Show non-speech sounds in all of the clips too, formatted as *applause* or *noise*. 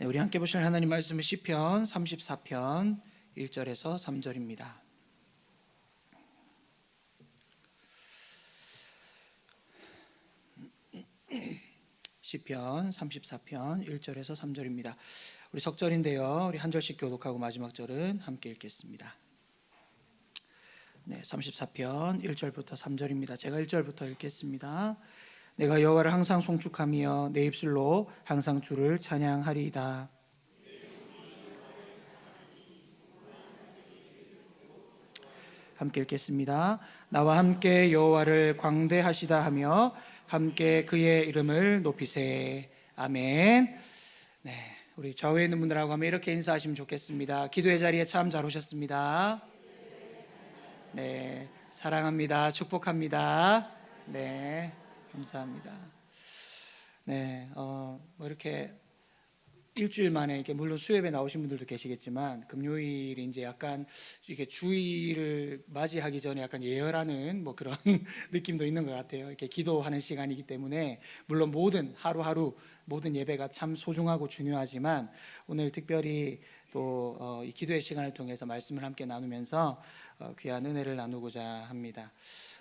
네, 우리 함께 보실 하나님 말씀은 시편 34편 1절에서 3절입니다. 시편 34편 1절에서 3절입니다. 우리 석절인데요. 우리 한 절씩 교독하고 마지막 절은 함께 읽겠습니다. 네, 34편 1절부터 3절입니다. 제가 1절부터 읽겠습니다. 내가 여호와를 항상 송축하며 내 입술로 항상 주를 찬양하리이다. 함께 읽겠습니다. 나와 함께 여호와를 광대하시다 하며 함께 그의 이름을 높이세. 아멘. 네, 우리 좌우에 있는 분들하고 하면 이렇게 인사하시면 좋겠습니다. 기도의 자리에 참 잘 오셨습니다. 네, 사랑합니다. 축복합니다. 네, 감사합니다. 네, 어, 뭐 이렇게 일주일 만에 이렇게 물론 수협에 나오신 분들도 계시겠지만 금요일이 이제 약간 이렇게 주일을 맞이하기 전에 약간 예열하는 뭐 그런 *laughs* 느낌도 있는 것 같아요. 이렇게 기도하는 시간이기 때문에 물론 모든 하루하루 모든 예배가 참 소중하고 중요하지만 오늘 특별히 또 어, 이 기도의 시간을 통해서 말씀을 함께 나누면서 어, 귀한 은혜를 나누고자 합니다.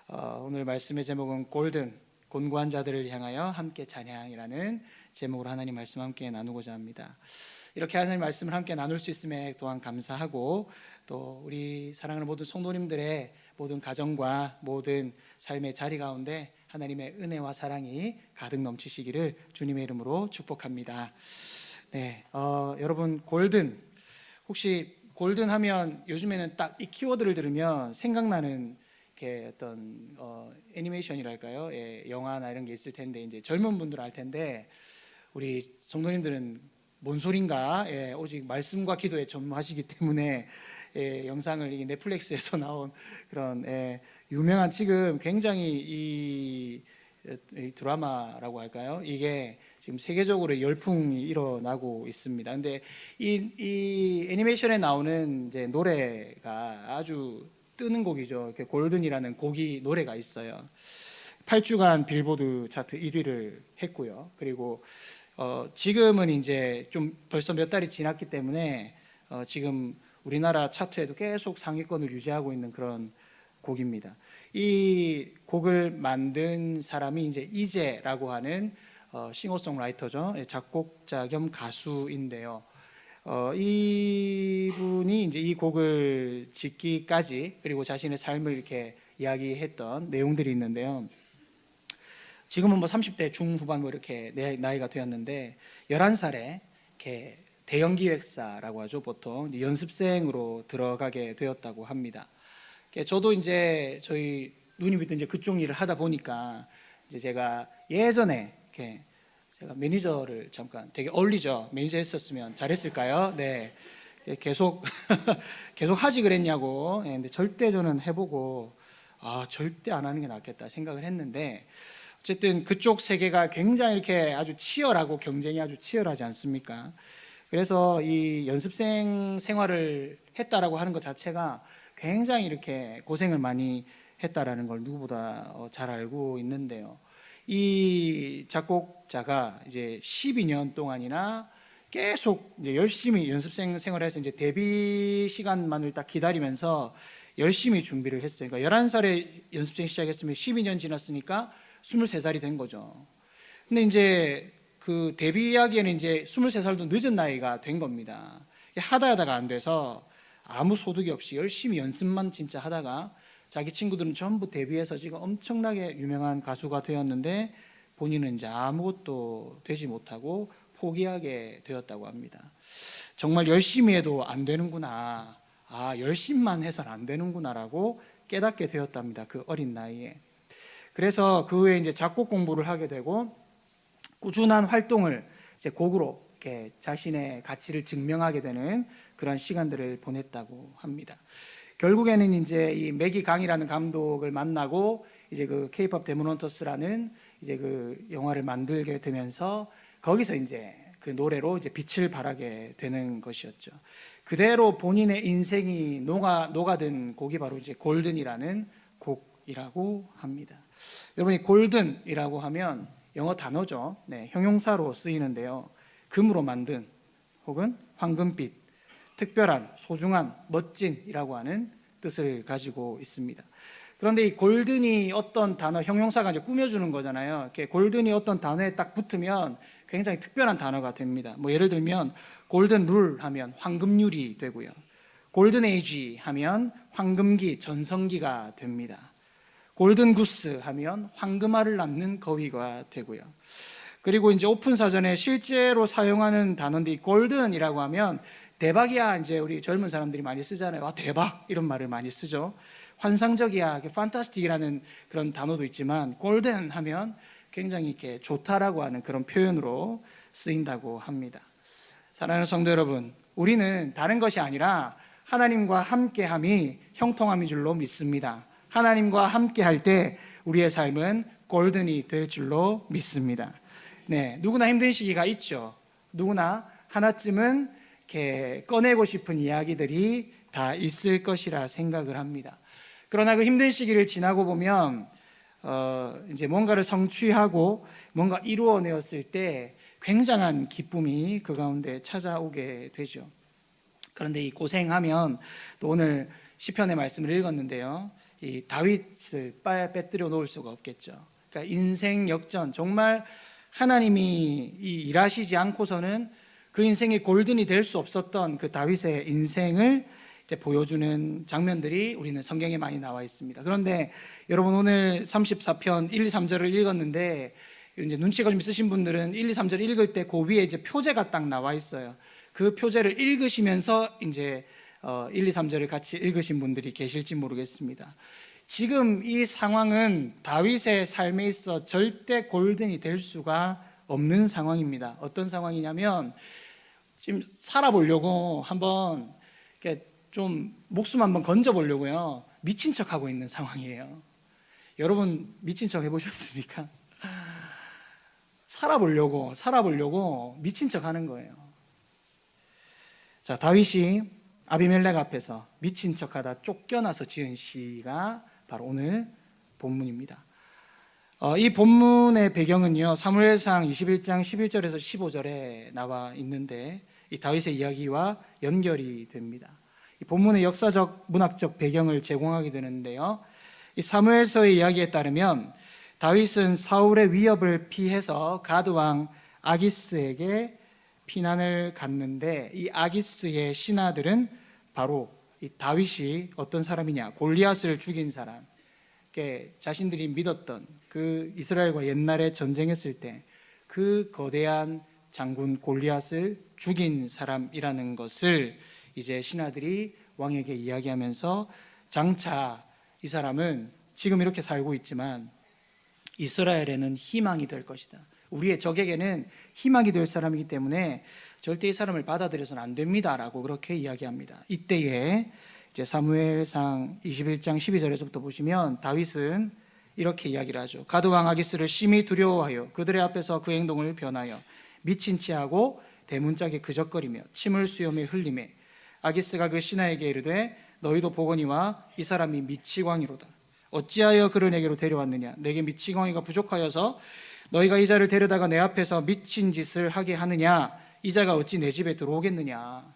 어, 오늘 말씀의 제목은 골든 곤고한 자들을 향하여 함께 찬양이라는 제목으로 하나님 말씀 함께 나누고자 합니다. 이렇게 하나님 말씀을 함께 나눌 수 있음에 또한 감사하고 또 우리 사랑하는 모든 성도님들의 모든 가정과 모든 삶의 자리 가운데 하나님의 은혜와 사랑이 가득 넘치시기를 주님의 이름으로 축복합니다. 네, 어, 여러분 골든 혹시 골든 하면 요즘에는 딱 이 키워드를 들으면 생각나는 이렇게 어떤 어, 애니메이션이랄까요? 예, 영화나 이런 게 있을 텐데 이제 젊은 분들 알 텐데 우리 성도님들은 뭔 소린가? 예, 오직 말씀과 기도에 전무하시기 때문에 예, 영상을 이게 넷플릭스에서 *laughs* 나온 그런 예, 유명한 지금 굉장히 이, 이 드라마라고 할까요? 이게 지금 세계적으로 열풍이 일어나고 있습니다. 근데 이, 이 애니메이션에 나오는 이제 노래가 아주 뜨는 곡이죠. 이렇게 골든이라는 곡이 노래가 있어요. 8주간 빌보드 차트 1위를 했고요. 그리고 어, 지금은 이제 좀 벌써 몇 달이 지났기 때문에 어, 지금 우리나라 차트에도 계속 상위권을 유지하고 있는 그런 곡입니다. 이 곡을 만든 사람이 이제 이재라고 하는 어, 싱어송라이터죠. 예, 작곡자 겸 가수인데요. 어, 이분이 이제 이 곡을 짓기까지 그리고 자신의 삶을 이렇게 이야기했던 내용들이 있는데요. 지금은 뭐 30대 중후반 뭐 이렇게 내 나이가 되었는데 11살에 이렇게 대형 기획사라고 하죠. 보통 연습생으로 들어가게 되었다고 합니다. 저도 이제 저희 누님이 이제 그쪽 일을 하다 보니까 이제 제가 예전에 이렇게 제가 매니저를 잠깐 되게 어울리죠. 매니저 했었으면 잘했을까요? 네. 계속 *laughs* 계속 하지 그랬냐고. 예, 근데 절대 저는 해보고 아 절대 안 하는 게 낫겠다 생각을 했는데 어쨌든 그쪽 세계가 굉장히 이렇게 아주 치열하고 경쟁이 아주 치열하지 않습니까? 그래서 이 연습생 생활을 했다라고 하는 것 자체가 굉장히 이렇게 고생을 많이 했다라는 걸 누구보다 어, 잘 알고 있는데요. 이 작곡자가 이제 12년 동안이나 계속 이제 열심히 연습생 생활해서 이제 데뷔 시간만을 딱 기다리면서 열심히 준비를 했어요. 그러니까 11살에 연습생 시작했으면 12년 지났으니까 23살이 된 거죠. 근데 이제 그 데뷔하기에는 이제 23살도 늦은 나이가 된 겁니다. 하다 하다가 안 돼서 아무 소득이 없이 열심히 연습만 진짜 하다가 자기 친구들은 전부 데뷔해서 지금 엄청나게 유명한 가수가 되었는데 본인은 이제 아무것도 되지 못하고 포기하게 되었다고 합니다. 정말 열심히 해도 안 되는구나. 아, 열심만 해서는 안 되는구나라고 깨닫게 되었답니다. 그 어린 나이에. 그래서 그 후에 이제 작곡 공부를 하게 되고 꾸준한 활동을 이제 곡으로 이렇게 자신의 가치를 증명하게 되는 그런 시간들을 보냈다고 합니다. 결국에는 이제 이 매기 강이라는 감독을 만나고 이제 그 케이팝 데모넌터스라는 이제 그 영화를 만들게 되면서 거기서 이제 그 노래로 이제 빛을 발하게 되는 것이었죠. 그대로 본인의 인생이 녹아 녹아든 곡이 바로 이제 골든이라는 곡이라고 합니다. 여러분 이 골든이라고 하면 영어 단어죠. 네, 형용사로 쓰이는데요. 금으로 만든 혹은 황금빛, 특별한, 소중한, 멋진이라고 하는 뜻을 가지고 있습니다. 그런데 이 골든이 어떤 단어, 형용사가 이제 꾸며주는 거잖아요. 이렇게 골든이 어떤 단어에 딱 붙으면 굉장히 특별한 단어가 됩니다. 뭐 예를 들면 골든 룰 하면 황금률이 되고요. 골든 에이지 하면 황금기, 전성기가 됩니다. 골든 구스 하면 황금알을 낳는 거위가 되고요. 그리고 이제 오픈 사전에 실제로 사용하는 단어인데 이 골든이라고 하면 대박이야 이제 우리 젊은 사람들이 많이 쓰잖아요. 와 대박 이런 말을 많이 쓰죠. 환상적이야, 판타스틱이라는 그런 단어도 있지만 골든 하면 굉장히 이렇게 좋다라고 하는 그런 표현으로 쓰인다고 합니다. 사랑하는 성도 여러분, 우리는 다른 것이 아니라 하나님과 함께함이 형통함인 줄로 믿습니다. 하나님과 함께할 때 우리의 삶은 골든이 될 줄로 믿습니다. 네, 누구나 힘든 시기가 있죠. 누구나 하나쯤은 이렇게 꺼내고 싶은 이야기들이 다 있을 것이라 생각을 합니다. 그러나 그 힘든 시기를 지나고 보면 어, 이제 뭔가를 성취하고 뭔가 이루어내었을 때 굉장한 기쁨이 그 가운데 찾아오게 되죠. 그런데 이 고생하면 또 오늘 시편의 말씀을 읽었는데요. 이 다윗을 빠- 빼뜨려 놓을 수가 없겠죠. 그러니까 인생 역전 정말 하나님이 이 일하시지 않고서는 그 인생이 골든이 될 수 없었던 그 다윗의 인생을 보여주는 장면들이 우리는 성경에 많이 나와 있습니다. 그런데 여러분 오늘 34편 1, 2, 3절을 읽었는데 이제 눈치가 좀 있으신 분들은 1, 2, 3절 읽을 때 그 위에 이제 표제가 딱 나와 있어요. 그 표제를 읽으시면서 이제 어, 1, 2, 3절을 같이 읽으신 분들이 계실지 모르겠습니다. 지금 이 상황은 다윗의 삶에 있어 절대 골든이 될 수가 없는 상황입니다. 어떤 상황이냐면 지금 살아보려고 한번 이렇게 좀 목숨 한번 건져보려고요. 미친 척 하고 있는 상황이에요. 여러분 미친 척 해보셨습니까? *laughs* 살아보려고 살아보려고 미친 척 하는 거예요. 자 다윗이 아비멜렉 앞에서 미친 척하다 쫓겨나서 지은 시가 바로 오늘 본문입니다. 어, 이 본문의 배경은요 사무엘상 21장 11절에서 15절에 나와 있는데 이 다윗의 이야기와 연결이 됩니다. 이 본문의 역사적 문학적 배경을 제공하게 되는데요. 이 사무엘서의 이야기에 따르면 다윗은 사울의 위협을 피해서 가드 왕 아기스에게 피난을 갔는데 이 아기스의 신하들은 바로 이 다윗이 어떤 사람이냐 골리앗을 죽인 사람, 자신들이 믿었던 그 이스라엘과 옛날에 전쟁했을 때 그 거대한 장군 골리앗을 죽인 사람이라는 것을 이제 신하들이 왕에게 이야기하면서 장차 이 사람은 지금 이렇게 살고 있지만 이스라엘에는 희망이 될 것이다. 우리의 적에게는 희망이 될 사람이기 때문에 절대 이 사람을 받아들여서는 안 됩니다라고 그렇게 이야기합니다. 이때에 이제 사무엘상 21장 12절에서부터 보시면 다윗은 이렇게 이야기를 하죠. 가드 왕 아기스를 심히 두려워하여 그들의 앞에서 그 행동을 변하여 미친 체하고 대문짝에 그적거리며 침을 수염에 흘림에 아기스가 그 신하에게 이르되 너희도 보거니와 이 사람이 미치광이로다. 어찌하여 그를 내게로 데려왔느냐? 내게 미치광이가 부족하여서 너희가 이 자를 데려다가 내 앞에서 미친 짓을 하게 하느냐? 이 자가 어찌 내 집에 들어오겠느냐?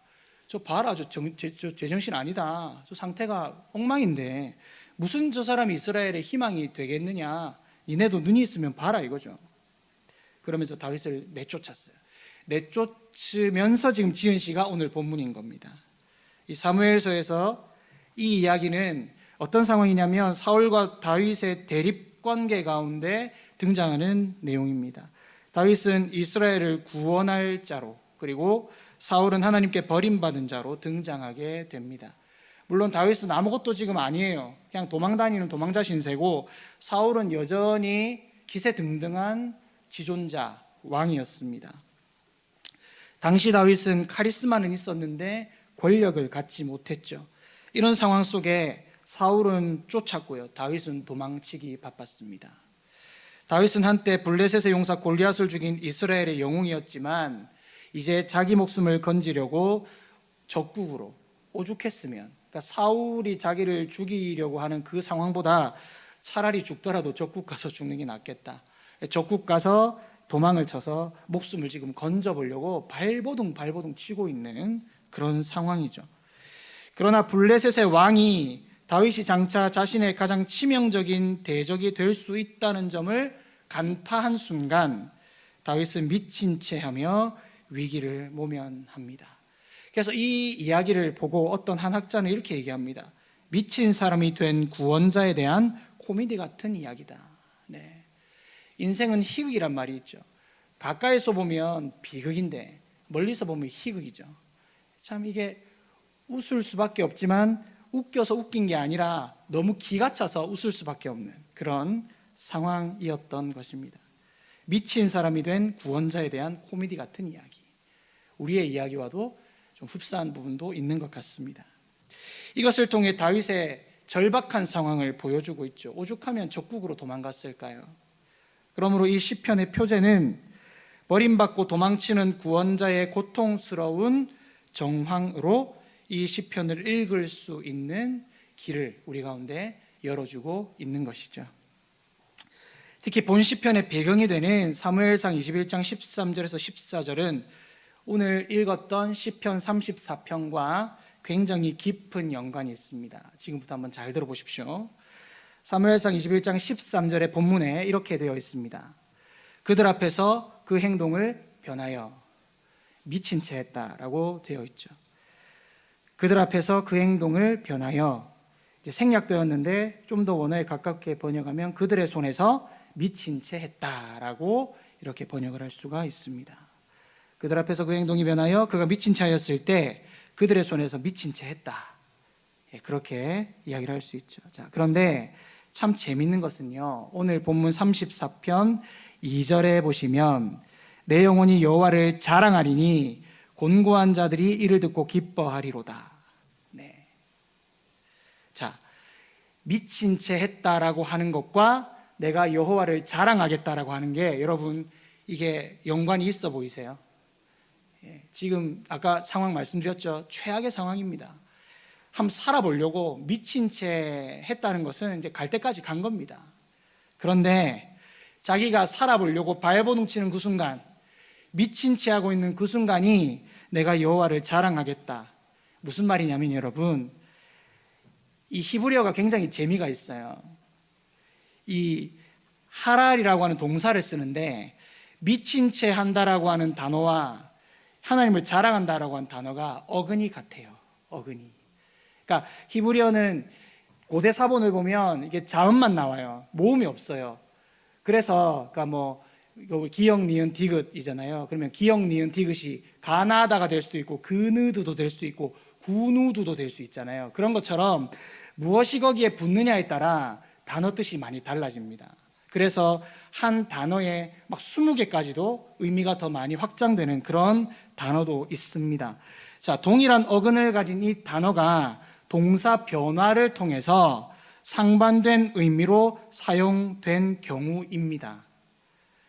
저 봐라, 저, 정, 제, 저 제정신 아니다. 저 상태가 엉망인데 무슨 저 사람이 이스라엘의 희망이 되겠느냐? 니네도 눈이 있으면 봐라 이거죠. 그러면서 다윗을 내쫓았어요. 내쫓으면서 지금 지은 시가 오늘 본문인 겁니다. 이 사무엘서에서 이 이야기는 어떤 상황이냐면 사울과 다윗의 대립 관계 가운데 등장하는 내용입니다. 다윗은 이스라엘을 구원할 자로 그리고 사울은 하나님께 버림받은 자로 등장하게 됩니다. 물론 다윗은 아무것도 지금 아니에요. 그냥 도망 다니는 도망자 신세고 사울은 여전히 기세 등등한 지존자 왕이었습니다. 당시 다윗은 카리스마는 있었는데 권력을 갖지 못했죠. 이런 상황 속에 사울은 쫓았고요. 다윗은 도망치기 바빴습니다. 다윗은 한때 블레셋의 용사 골리앗을 죽인 이스라엘의 영웅이었지만 이제 자기 목숨을 건지려고 적국으로 오죽했으면 그러니까 사울이 자기를 죽이려고 하는 그 상황보다 차라리 죽더라도 적국 가서 죽는 게 낫겠다. 적국 가서 도망을 쳐서 목숨을 지금 건져 보려고 발버둥 발버둥 치고 있는 그런 상황이죠. 그러나 블레셋의 왕이 다윗이 장차 자신의 가장 치명적인 대적이 될 수 있다는 점을 간파한 순간 다윗은 미친 채 하며 위기를 모면합니다. 그래서 이 이야기를 보고 어떤 한 학자는 이렇게 얘기합니다. 미친 사람이 된 구원자에 대한 코미디 같은 이야기다. 네. 인생은 희극이란 말이 있죠. 가까이서 보면 비극인데 멀리서 보면 희극이죠. 참 이게 웃을 수밖에 없지만 웃겨서 웃긴 게 아니라 너무 기가 차서 웃을 수밖에 없는 그런 상황이었던 것입니다. 미친 사람이 된 구원자에 대한 코미디 같은 이야기. 우리의 이야기와도 좀 흡사한 부분도 있는 것 같습니다. 이것을 통해 다윗의 절박한 상황을 보여주고 있죠. 오죽하면 적국으로 도망갔을까요? 그러므로 이 시편의 표제는 버림받고 도망치는 구원자의 고통스러운 정황으로 이 시편을 읽을 수 있는 길을 우리 가운데 열어주고 있는 것이죠. 특히 본 시편의 배경이 되는 사무엘상 21장 13절에서 14절은 오늘 읽었던 시편 34편과 굉장히 깊은 연관이 있습니다. 지금부터 한번 잘 들어보십시오. 사무엘상 21장 13절의 본문에 이렇게 되어 있습니다. 그들 앞에서 그 행동을 변하여 미친 채 했다라고 되어 있죠. 그들 앞에서 그 행동을 변하여 생략되었는데 좀 더 원어에 가깝게 번역하면 그들의 손에서 미친 채 했다라고 이렇게 번역을 할 수가 있습니다. 그들 앞에서 그 행동이 변하여 그가 미친 채하였을 때 그들의 손에서 미친 채 했다. 예, 그렇게 이야기를 할 수 있죠. 자, 그런데 참 재밌는 것은요. 오늘 본문 34편 2절에 보시면 내 영혼이 여호와를 자랑하리니 곤고한 자들이 이를 듣고 기뻐하리로다. 네. 자, 미친 채 했다라고 하는 것과 내가 여호와를 자랑하겠다라고 하는 게 여러분 이게 연관이 있어 보이세요? 예, 지금 아까 상황 말씀드렸죠. 최악의 상황입니다. 한번 살아보려고 미친 채 했다는 것은 이제 갈 때까지 간 겁니다. 그런데 자기가 살아보려고 발버둥 치는 그 순간, 미친 채 하고 있는 그 순간이 내가 여호와를 자랑하겠다. 무슨 말이냐면 여러분, 이 히브리어가 굉장히 재미가 있어요. 이 하랄이라고 하는 동사를 쓰는데 미친 채 한다라고 하는 단어와 하나님을 자랑한다라고 하는 단어가 어근이 같아요. 어근이. 그러니까 히브리어는 고대 사본을 보면 이게 자음만 나와요. 모음이 없어요. 그래서 그러니까 뭐 기역 니은 디귿이잖아요. 그러면 기역 니은 디귿이 가나다가 될 수도 있고 그느드도 될 수 있고 구누드도 될 수 있잖아요. 그런 것처럼 무엇이 거기에 붙느냐에 따라 단어 뜻이 많이 달라집니다. 그래서 한 단어에 막 20개까지도 의미가 더 많이 확장되는 그런 단어도 있습니다. 자, 동일한 어근을 가진 이 단어가 동사 변화를 통해서 상반된 의미로 사용된 경우입니다.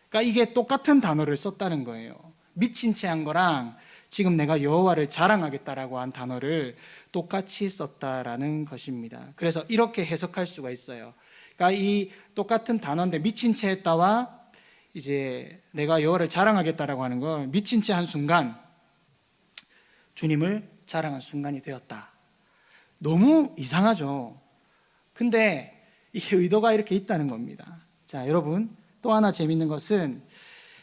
그러니까 이게 똑같은 단어를 썼다는 거예요. 미친 채 한 거랑 지금 내가 여호와를 자랑하겠다라고 한 단어를 똑같이 썼다라는 것입니다. 그래서 이렇게 해석할 수가 있어요. 그러니까 이 똑같은 단어인데 미친 채 했다와 이제 내가 여호와를 자랑하겠다라고 하는 건 미친 채 한 순간 주님을 자랑한 순간이 되었다. 너무 이상하죠. 근데 이게 의도가 이렇게 있다는 겁니다. 자, 여러분 또 하나 재밌는 것은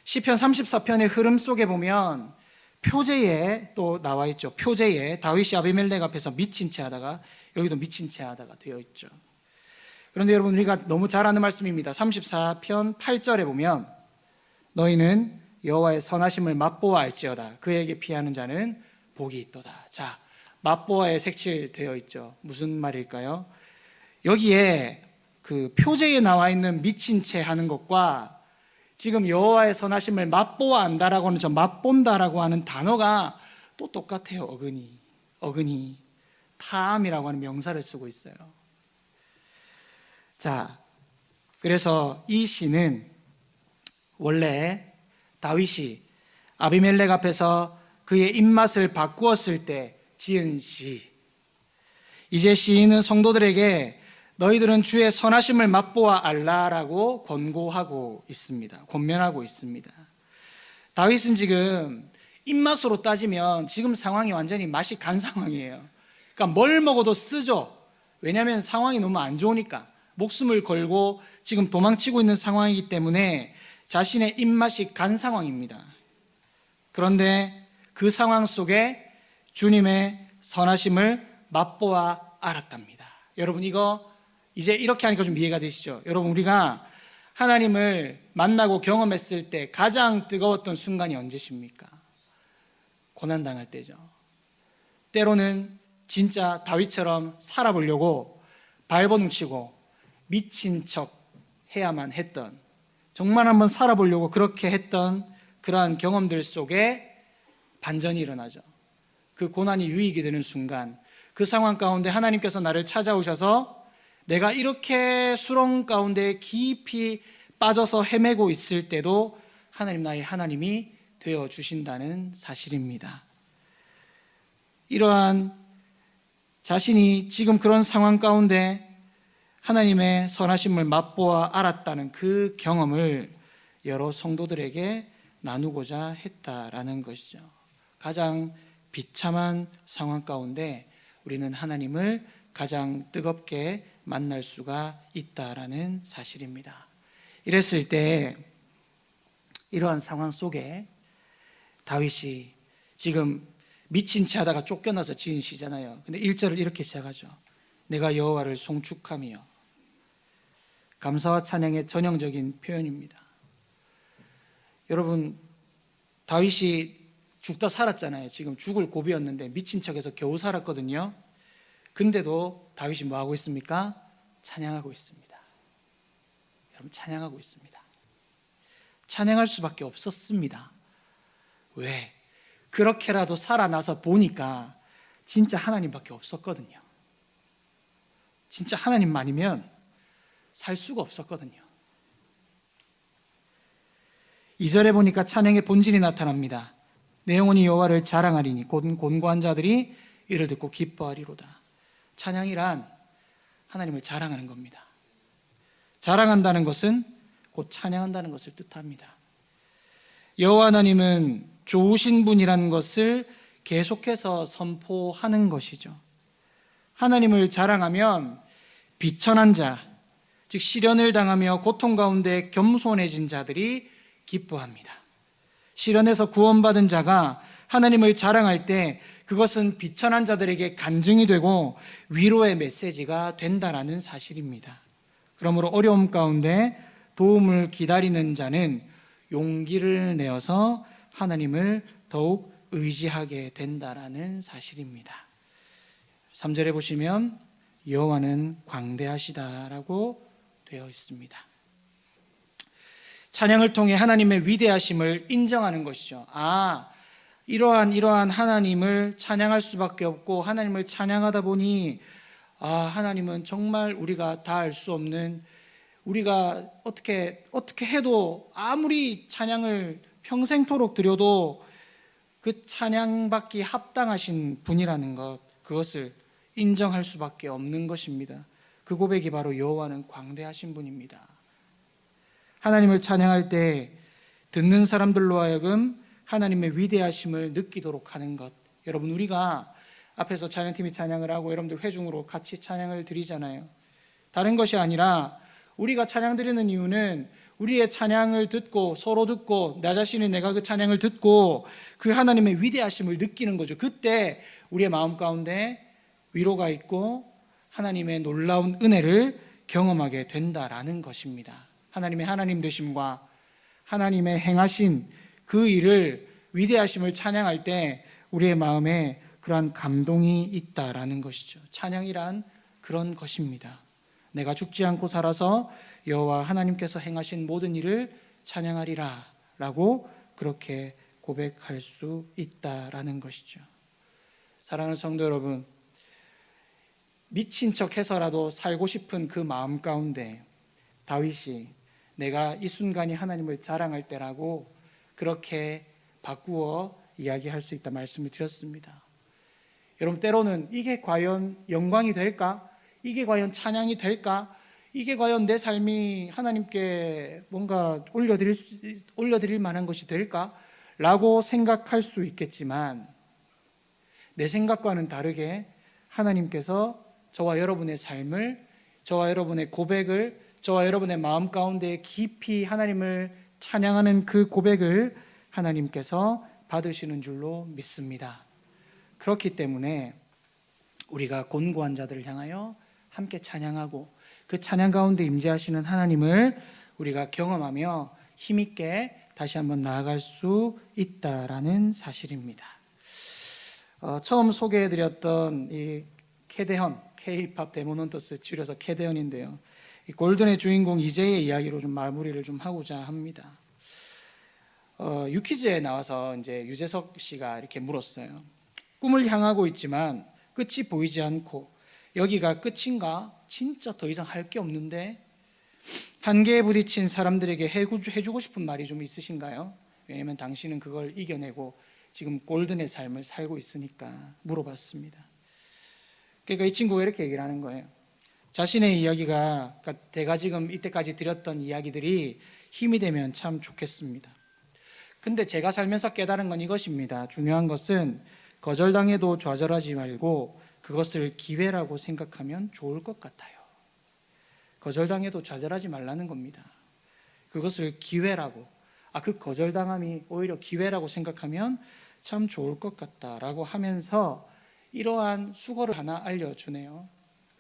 시편 34편의 흐름 속에 보면 표제에 또 나와 있죠. 표제에 다윗이 아비멜렉 앞에서 미친 채 하다가 여기도 미친 채 하다가 되어 있죠. 그런데 여러분 우리가 너무 잘 아는 말씀입니다. 34편 8절에 보면 너희는 여호와의 선하심을 맛보아할지어다. 그에게 피하는 자는 복이 있도다. 자, 맛보아에 색칠되어 있죠. 무슨 말일까요? 여기에 그 표제에 나와 있는 미친 채 하는 것과 지금 여호와의 선하심을 맛보아 안다라고 하는 저 맛본다라고 하는 단어가 또 똑같아요. 어근이. 어근이. 탐이라고 하는 명사를 쓰고 있어요. 자, 그래서 이 시는 원래 다윗이 아비멜렉 앞에서 그의 입맛을 바꾸었을 때 지은 시. 이제 시인은 성도들에게 너희들은 주의 선하심을 맛보아 알라라고 권고하고 있습니다. 권면하고 있습니다. 다윗은 지금 입맛으로 따지면 지금 상황이 완전히 맛이 간 상황이에요. 그러니까 뭘 먹어도 쓰죠. 왜냐하면 상황이 너무 안 좋으니까 목숨을 걸고 지금 도망치고 있는 상황이기 때문에 자신의 입맛이 간 상황입니다. 그런데 그 상황 속에 주님의 선하심을 맛보아 알았답니다. 여러분 이거 이제 이렇게 하니까 좀 이해가 되시죠? 여러분 우리가 하나님을 만나고 경험했을 때 가장 뜨거웠던 순간이 언제십니까? 고난 당할 때죠. 때로는 진짜 다윗처럼 살아보려고 발버둥 치고 미친 척 해야만 했던 정말 한번 살아보려고 그렇게 했던 그러한 경험들 속에 반전이 일어나죠. 그 고난이 유익이 되는 순간 그 상황 가운데 하나님께서 나를 찾아오셔서 내가 이렇게 수렁 가운데 깊이 빠져서 헤매고 있을 때도 하나님 나의 하나님이 되어 주신다는 사실입니다. 이러한 자신이 지금 그런 상황 가운데 하나님의 선하심을 맛보아 알았다는 그 경험을 여러 성도들에게 나누고자 했다라는 것이죠. 가장 비참한 상황 가운데 우리는 하나님을 가장 뜨겁게 만날 수가 있다라는 사실입니다. 이랬을 때 이러한 상황 속에 다윗이 지금 미친 채 하다가 쫓겨나서 지은 시잖아요. 근데 1절을 이렇게 시작하죠. 내가 여호와를 송축하며 감사와 찬양의 전형적인 표현입니다. 여러분 다윗이 죽다 살았잖아요. 지금 죽을 고비였는데 미친 척해서 겨우 살았거든요. 근데도 다윗이 뭐 하고 있습니까? 찬양하고 있습니다. 여러분 찬양하고 있습니다. 찬양할 수밖에 없었습니다. 왜? 그렇게라도 살아나서 보니까 진짜 하나님밖에 없었거든요. 진짜 하나님만이면 살 수가 없었거든요. 2절에 보니까 찬양의 본질이 나타납니다. 내 영혼이 여호와를 자랑하리니 곧 곤고한 자들이 이를 듣고 기뻐하리로다. 찬양이란 하나님을 자랑하는 겁니다. 자랑한다는 것은 곧 찬양한다는 것을 뜻합니다. 여호와 하나님은 좋으신 분이라는 것을 계속해서 선포하는 것이죠. 하나님을 자랑하면 비천한 자, 즉 시련을 당하며 고통 가운데 겸손해진 자들이 기뻐합니다. 시련에서 구원받은 자가 하나님을 자랑할 때 그것은 비천한 자들에게 간증이 되고 위로의 메시지가 된다라는 사실입니다. 그러므로 어려움 가운데 도움을 기다리는 자는 용기를 내어서 하나님을 더욱 의지하게 된다라는 사실입니다. 3절에 보시면 여호와는 광대하시다라고 되어 있습니다. 찬양을 통해 하나님의 위대하심을 인정하는 것이죠. 아, 이러한 이러한 하나님을 찬양할 수밖에 없고 하나님을 찬양하다 보니 아, 하나님은 정말 우리가 다 알 수 없는 우리가 어떻게 어떻게 해도 아무리 찬양을 평생토록 드려도 그 찬양받기 합당하신 분이라는 것 그것을 인정할 수밖에 없는 것입니다. 그 고백이 바로 여호와는 광대하신 분입니다. 하나님을 찬양할 때 듣는 사람들로 하여금 하나님의 위대하심을 느끼도록 하는 것. 여러분 우리가 앞에서 찬양팀이 찬양을 하고 여러분들 회중으로 같이 찬양을 드리잖아요. 다른 것이 아니라 우리가 찬양 드리는 이유는 우리의 찬양을 듣고 서로 듣고 나 자신이 내가 그 찬양을 듣고 그 하나님의 위대하심을 느끼는 거죠. 그때 우리의 마음 가운데 위로가 있고 하나님의 놀라운 은혜를 경험하게 된다라는 것입니다. 하나님의 하나님 되심과 하나님의 행하신 그 일을 위대하심을 찬양할 때 우리의 마음에 그러한 감동이 있다라는 것이죠. 찬양이란 그런 것입니다. 내가 죽지 않고 살아서 여호와 하나님께서 행하신 모든 일을 찬양하리라라고 그렇게 고백할 수 있다라는 것이죠. 사랑하는 성도 여러분, 미친 척 해서라도 살고 싶은 그 마음 가운데 다윗이 내가 이 순간이 하나님을 자랑할 때라고 그렇게 바꾸어 이야기할 수 있다 말씀을 드렸습니다. 여러분 때로는 이게 과연 영광이 될까? 이게 과연 찬양이 될까? 이게 과연 내 삶이 하나님께 뭔가 올려드릴, 수, 올려드릴 만한 것이 될까? 라고 생각할 수 있겠지만 내 생각과는 다르게 하나님께서 저와 여러분의 삶을 저와 여러분의 고백을 저와 여러분의 마음 가운데 깊이 하나님을 찬양하는 그 고백을 하나님께서 받으시는 줄로 믿습니다. 그렇기 때문에 우리가 곤고한 자들을 향하여 함께 찬양하고 그 찬양 가운데 임재하시는 하나님을 우리가 경험하며 힘있게 다시 한번 나아갈 수 있다라는 사실입니다. 어, 처음 소개해드렸던 이 캐대현, K-팝 데모넌터스 줄여서 캐대현인데요. 이 골든의 주인공 이재의 이야기로 좀 마무리를 좀 하고자 합니다. 어, 유퀴즈에 나와서 이제 유재석 씨가 이렇게 물었어요. 꿈을 향하고 있지만 끝이 보이지 않고 여기가 끝인가? 진짜 더 이상 할 게 없는데 한계에 부딪힌 사람들에게 해주고 싶은 말이 좀 있으신가요? 왜냐하면 당신은 그걸 이겨내고 지금 골든의 삶을 살고 있으니까 물어봤습니다. 그러니까 이 친구가 이렇게 얘기를 하는 거예요. 자신의 이야기가 그러니까 제가 지금 이때까지 드렸던 이야기들이 힘이 되면 참 좋겠습니다. 근데 제가 살면서 깨달은 건 이것입니다. 중요한 것은 거절당해도 좌절하지 말고 그것을 기회라고 생각하면 좋을 것 같아요. 거절당해도 좌절하지 말라는 겁니다. 그것을 기회라고, 아, 그 거절당함이 오히려 기회라고 생각하면 참 좋을 것 같다라고 하면서 이러한 수거를 하나 알려주네요.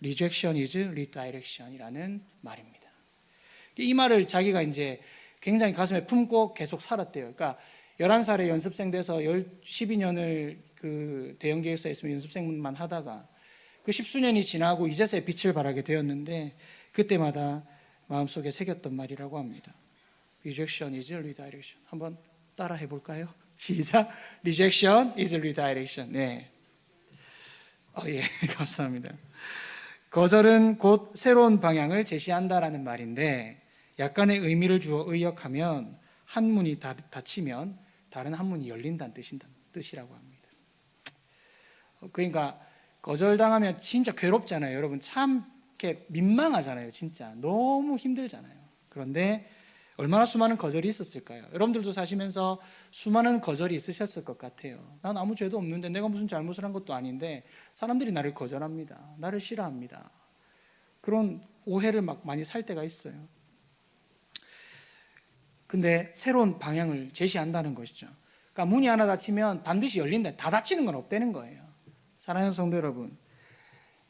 Rejection is redirection이라는 말입니다. 이 말을 자기가 이제 굉장히 가슴에 품고 계속 살았대요. 그러니까 11살에 연습생 돼서 12년을 그 대형 기획사에 있으면 연습생만 하다가 그 십수년이 지나고 이제서야 빛을 발하게 되었는데 그때마다 마음속에 새겼던 말이라고 합니다. Rejection is redirection. 한번 따라 해볼까요? *laughs* 시작. Rejection is redirection. 네. 어, 예, *laughs* 감사합니다. 거절은 곧 새로운 방향을 제시한다라는 말인데 약간의 의미를 주어 의역하면 한 문이 닫- 닫히면 다른 한 문이 열린다는 뜻이라고 합니다. 어, 그러니까 거절당하면 진짜 괴롭잖아요. 여러분 참 이렇게 민망하잖아요. 진짜 너무 힘들잖아요. 그런데 얼마나 수많은 거절이 있었을까요? 여러분들도 사시면서 수많은 거절이 있으셨을 것 같아요. 난 아무 죄도 없는데 내가 무슨 잘못을 한 것도 아닌데 사람들이 나를 거절합니다. 나를 싫어합니다. 그런 오해를 막 많이 살 때가 있어요. 근데 새로운 방향을 제시한다는 것이죠. 그러니까 문이 하나 닫히면 반드시 열린다. 다 닫히는 건 없다는 거예요. 사랑하는 성도 여러분.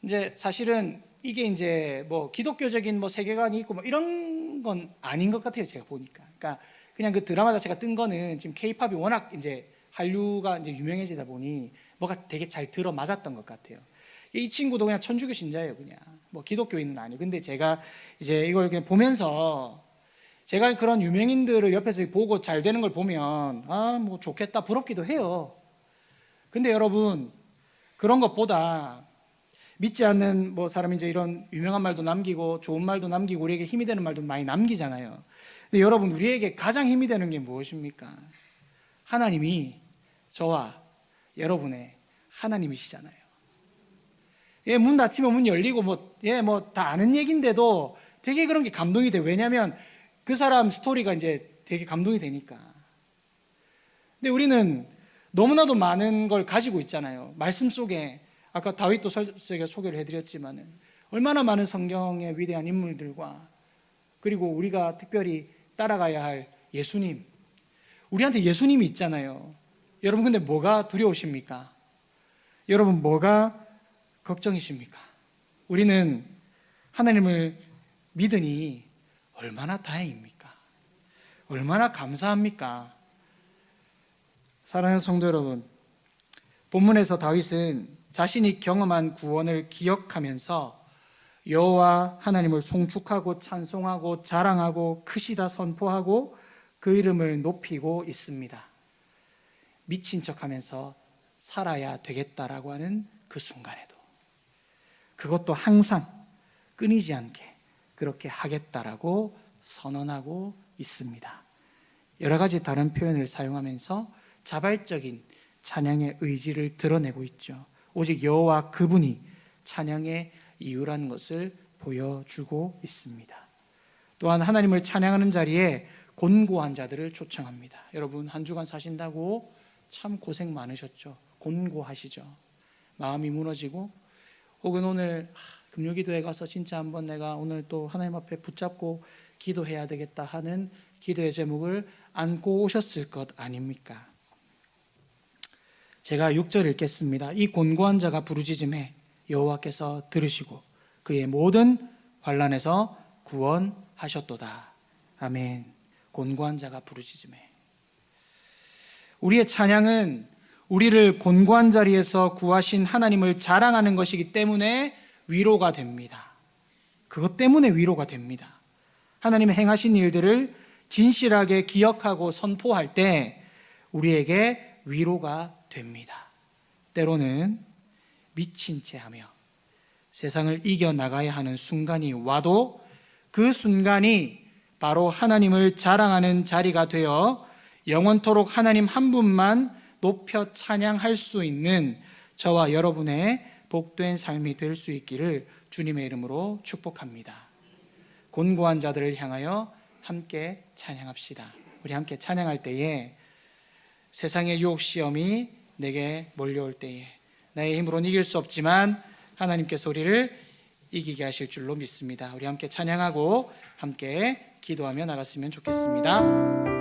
이제 사실은 이게 이제 뭐 기독교적인 뭐 세계관이 있고 뭐 이런 건 아닌 것 같아요. 제가 보니까. 그러니까 그냥 그 드라마 자체가 뜬 거는 지금 케이팝이 워낙 이제 한류가 이제 유명해지다 보니 뭐가 되게 잘 들어 맞았던 것 같아요. 이 친구도 그냥 천주교 신자예요, 그냥. 뭐 기독교인은 아니고. 근데 제가 이제 이걸 그냥 보면서 제가 그런 유명인들을 옆에서 보고 잘 되는 걸 보면 아, 뭐 좋겠다, 부럽기도 해요. 근데 여러분, 그런 것보다 믿지 않는 뭐 사람이 이제 이런 유명한 말도 남기고 좋은 말도 남기고 우리에게 힘이 되는 말도 많이 남기잖아요. 근데 여러분, 우리에게 가장 힘이 되는 게 무엇입니까? 하나님이 저와 여러분의 하나님이시잖아요. 예, 문 닫히면 문 열리고 뭐, 예, 뭐 다 아는 얘기인데도 되게 그런 게 감동이 돼요. 왜냐하면 그 사람 스토리가 이제 되게 감동이 되니까. 근데 우리는 너무나도 많은 걸 가지고 있잖아요. 말씀 속에 아까 다윗도 설교에 소개를 해드렸지만은 얼마나 많은 성경의 위대한 인물들과 그리고 우리가 특별히 따라가야 할 예수님. 우리한테 예수님이 있잖아요. 여러분 근데 뭐가 두려우십니까? 여러분 뭐가 걱정이십니까? 우리는 하나님을 믿으니 얼마나 다행입니까? 얼마나 감사합니까? 사랑하는 성도 여러분, 본문에서 다윗은 자신이 경험한 구원을 기억하면서 여호와 하나님을 송축하고 찬송하고 자랑하고 크시다 선포하고 그 이름을 높이고 있습니다. 미친 척하면서 살아야 되겠다라고 하는 그 순간에도 그것도 항상 끊이지 않게 그렇게 하겠다라고 선언하고 있습니다. 여러 가지 다른 표현을 사용하면서 자발적인 찬양의 의지를 드러내고 있죠. 오직 여호와 그분이 찬양의 이유라는 것을 보여주고 있습니다. 또한 하나님을 찬양하는 자리에 곤고한 자들을 초청합니다. 여러분 한 주간 사신다고 참 고생 많으셨죠. 곤고하시죠. 마음이 무너지고 혹은 오늘 하, 금요기도에 가서 진짜 한번 내가 오늘 또 하나님 앞에 붙잡고 기도해야 되겠다 하는 기도의 제목을 안고 오셨을 것 아닙니까? 제가 6절 읽겠습니다. 이 곤고한 자가 부르짖음에 여호와께서 들으시고 그의 모든 환란에서 구원하셨도다. 아멘. 곤고한 자가 부르짖음에 우리의 찬양은 우리를 곤고한 자리에서 구하신 하나님을 자랑하는 것이기 때문에 위로가 됩니다. 그것 때문에 위로가 됩니다. 하나님의 행하신 일들을 진실하게 기억하고 선포할 때 우리에게 위로가 됩니다. 때로는 미친 채 하며 세상을 이겨나가야 하는 순간이 와도 그 순간이 바로 하나님을 자랑하는 자리가 되어 영원토록 하나님 한 분만 높여 찬양할 수 있는 저와 여러분의 복된 삶이 될 수 있기를 주님의 이름으로 축복합니다. 곤고한 자들을 향하여 함께 찬양합시다. 우리 함께 찬양할 때에 세상의 유혹 시험이 내게 몰려올 때에 나의 힘으로는 이길 수 없지만 하나님께서 우리를 이기게 하실 줄로 믿습니다. 우리 함께 찬양하고 함께 기도하며 나갔으면 좋겠습니다.